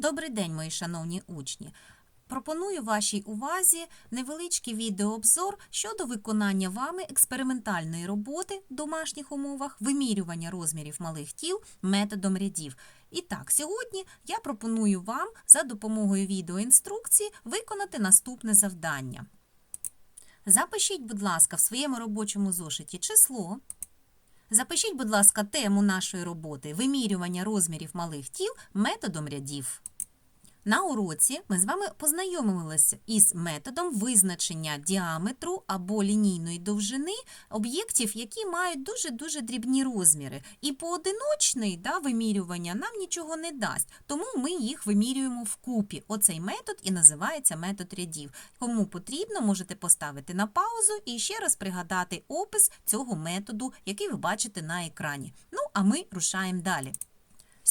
Добрий день, мої шановні учні. Пропоную вашій увазі невеличкий відеообзор щодо виконання вами експериментальної роботи в домашніх умовах вимірювання розмірів малих тіл методом рядів. І так, сьогодні я пропоную вам за допомогою відеоінструкції виконати наступне завдання. Запишіть, будь ласка, в своєму робочому зошиті число. Запишіть, будь ласка, тему нашої роботи вимірювання розмірів малих тіл методом рядів. На уроці ми з вами познайомилися із методом визначення діаметру або лінійної довжини об'єктів, які мають дуже-дуже дрібні розміри. І поодиночний да, вимірювання нам нічого не дасть, тому ми їх вимірюємо вкупі. Оцей метод і називається метод рядів. Кому потрібно, можете поставити на паузу і ще раз пригадати опис цього методу, який ви бачите на екрані. Ну, а ми рушаємо далі.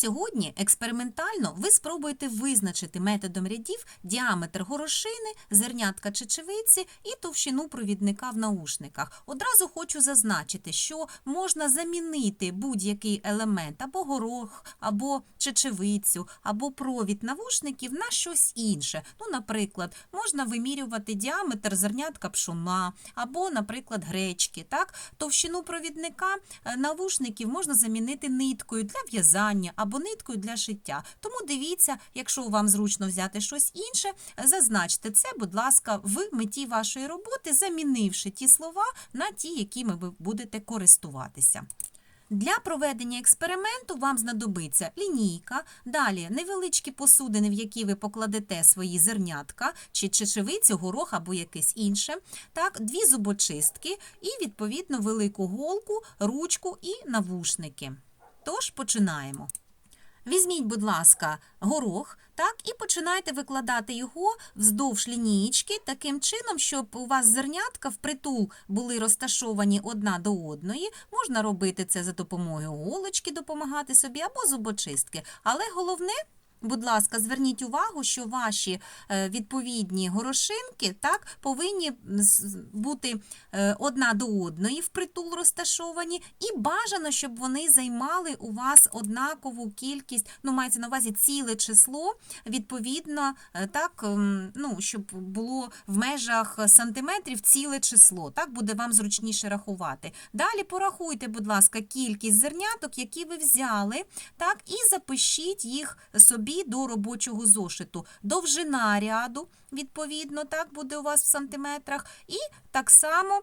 Сьогодні експериментально ви спробуєте визначити методом рядів діаметр горошини, зернятка чечевиці і товщину провідника в наушниках. Одразу хочу зазначити, що можна замінити будь-який елемент або горох, або чечевицю, або провід навушників на щось інше. Ну, наприклад, можна вимірювати діаметр зернятка пшона, або, наприклад, гречки. Так? Товщину провідника е, навушників можна замінити ниткою для в'язання або ниткою для шиття. Тому дивіться, якщо вам зручно взяти щось інше, зазначте це, будь ласка, в меті вашої роботи, замінивши ті слова на ті, якими ви будете користуватися. Для проведення експерименту вам знадобиться лінійка, далі невеличкі посудини, в які ви покладете свої зернятка, чи чечевицю, горох або якесь інше, так, дві зубочистки і, відповідно, велику голку, ручку і навушники. Тож починаємо. Візьміть, будь ласка, горох, так, і починайте викладати його вздовж лінієчки таким чином, щоб у вас зернятка впритул були розташовані одна до одної. Можна робити це за допомогою голочки, допомагати собі або зубочистки. Але головне. Будь ласка, зверніть увагу, що ваші е, відповідні горошинки так, повинні бути е, одна до одної впритул розташовані, і бажано, щоб вони займали у вас однакову кількість, ну, мається на увазі ціле число, відповідно, е, так, ем, ну, щоб було в межах сантиметрів ціле число. Так буде вам зручніше рахувати. Далі порахуйте, будь ласка, кількість зерняток, які ви взяли, так, і запишіть їх собі до робочого зошиту. Довжина ряду, відповідно, так буде у вас в сантиметрах, і так само.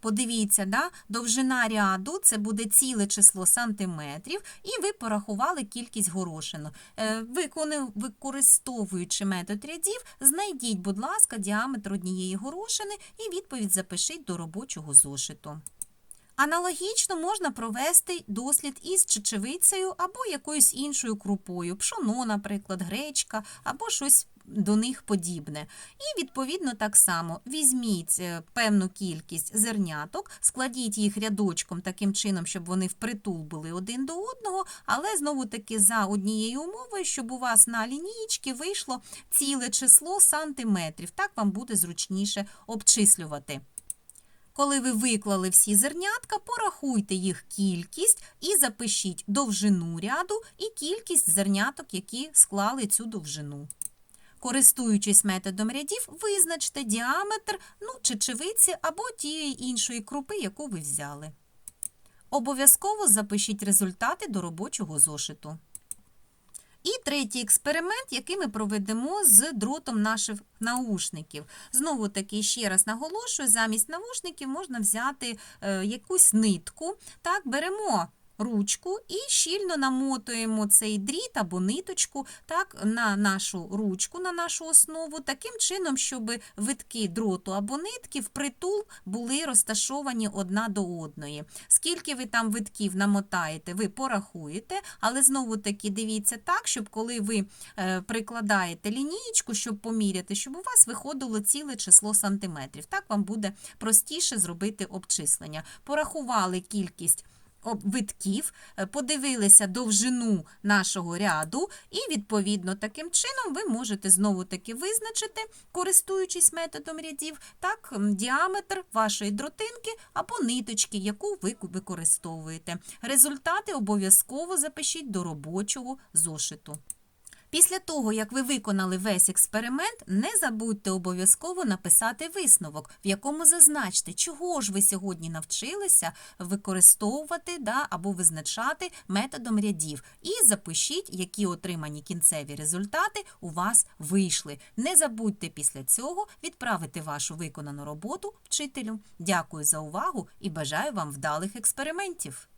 Подивіться, да? довжина ряду це буде ціле число сантиметрів, і ви порахували кількість горошину. Е, Використовуючи метод рядів, знайдіть, будь ласка, діаметр однієї горошини і відповідь запишіть до робочого зошиту. Аналогічно можна провести дослід із чечевицею або якоюсь іншою крупою, пшоно, наприклад, гречка або щось до них подібне. І відповідно так само візьміть е, певну кількість зерняток, складіть їх рядочком таким чином, щоб вони впритул були один до одного, але знову таки за однією умовою, щоб у вас на лінієчки вийшло ціле число сантиметрів. Так вам буде зручніше обчислювати. Коли ви виклали всі зернятка, порахуйте їх кількість і запишіть довжину ряду і кількість зерняток, які склали цю довжину. Користуючись методом рядів, визначте діаметр ну, чечевиці або тієї іншої крупи, яку ви взяли. Обов'язково запишіть результати до робочого зошиту. І третій експеримент, який ми проведемо з дротом наших наушників. Знову таки, ще раз наголошую, замість наушників можна взяти е, якусь нитку. Так, беремо ручку і щільно намотуємо цей дріт або ниточку так, на нашу ручку, на нашу основу, таким чином, щоб витки дроту або нитки впритул були розташовані одна до одної. Скільки ви там витків намотаєте, ви порахуєте, але знову таки дивіться так, щоб коли ви е, прикладаєте лінієчку, щоб поміряти, щоб у вас виходило ціле число сантиметрів. Так вам буде простіше зробити обчислення. Порахували кількість витків, е, подивилися довжину нашого ряду, і відповідно таким чином ви можете знову таки визначити, користуючись методом рядів, так, діаметр вашої дротинки або ниточки, яку ви використовуєте. Результати обов'язково запишіть до робочого зошиту. Після того, як ви виконали весь експеримент, не забудьте обов'язково написати висновок, в якому зазначте, чого ж ви сьогодні навчилися використовувати да, або визначати методом рядів. І запишіть, які отримані кінцеві результати у вас вийшли. Не забудьте після цього відправити вашу виконану роботу вчителю. Дякую за увагу і бажаю вам вдалих експериментів.